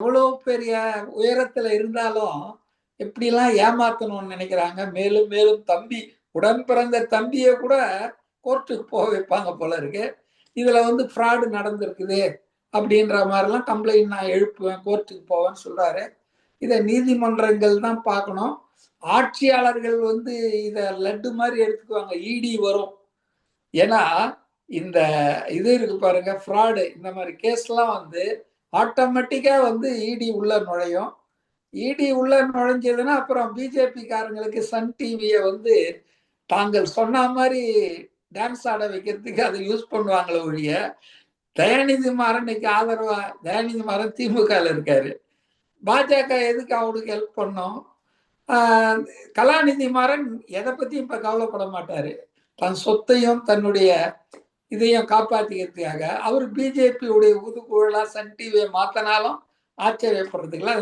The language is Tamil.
எவ்வளோ பெரிய உயரத்துல இருந்தாலும் எப்படிலாம் ஏமாத்தணும்னு நினைக்கிறாங்க? மேலும் மேலும் தம்பி உடன் பிறந்த தம்பியை கூட கோர்ட்டுக்கு போக வைப்பாங்க போல இருக்கு. இதுல வந்து ஃப்ராடு நடந்திருக்குது அப்படின்ற மாதிரிலாம் கம்ப்ளைண்ட் நான் எழுப்புவேன் கோர்ட்டுக்கு போவேன்னு சொல்றாரு. இதை நீதிமன்றங்கள் தான் பார்க்கணும். ஆட்சியாளர்கள் வந்து இதை லட்டு மாதிரி எடுத்துக்குவாங்க இடி வரும். ஏன்னா இந்த இது இருக்கு பாருங்க ஃப்ராடு இந்த மாதிரி கேஸ்லாம் வந்து ஆட்டோமேட்டிக்காக வந்து இடி உள்ள நுழையும். இடி உள்ள நுழைஞ்சதுன்னா அப்புறம் பிஜேபிக்காரங்களுக்கு சன் டிவியை வந்து தாங்கள் சொன்ன மாதிரி டான்ஸ் ஆட வைக்கிறதுக்கு அதை யூஸ் பண்ணுவாங்களே ஒழிய தயாநிதி மாறன் இன்னைக்கு ஆதரவா தயாநிதி மாறன் திமுகவில் இருக்காரு. பாஜக எதுக்கு அவனுக்கு ஹெல்ப் பண்ணோம்? கலாநிதி மாறன் எதை பற்றியும் இப்போ கவலைப்பட மாட்டார். தன் சொத்தையும் தன்னுடைய இதையும் காப்பாத்திக்கிறதுக்காக அவர் பிஜேபியுடைய உடைய சன் டிவியை மாத்தினாலும் ஆச்சரியப்படுறதுக்குல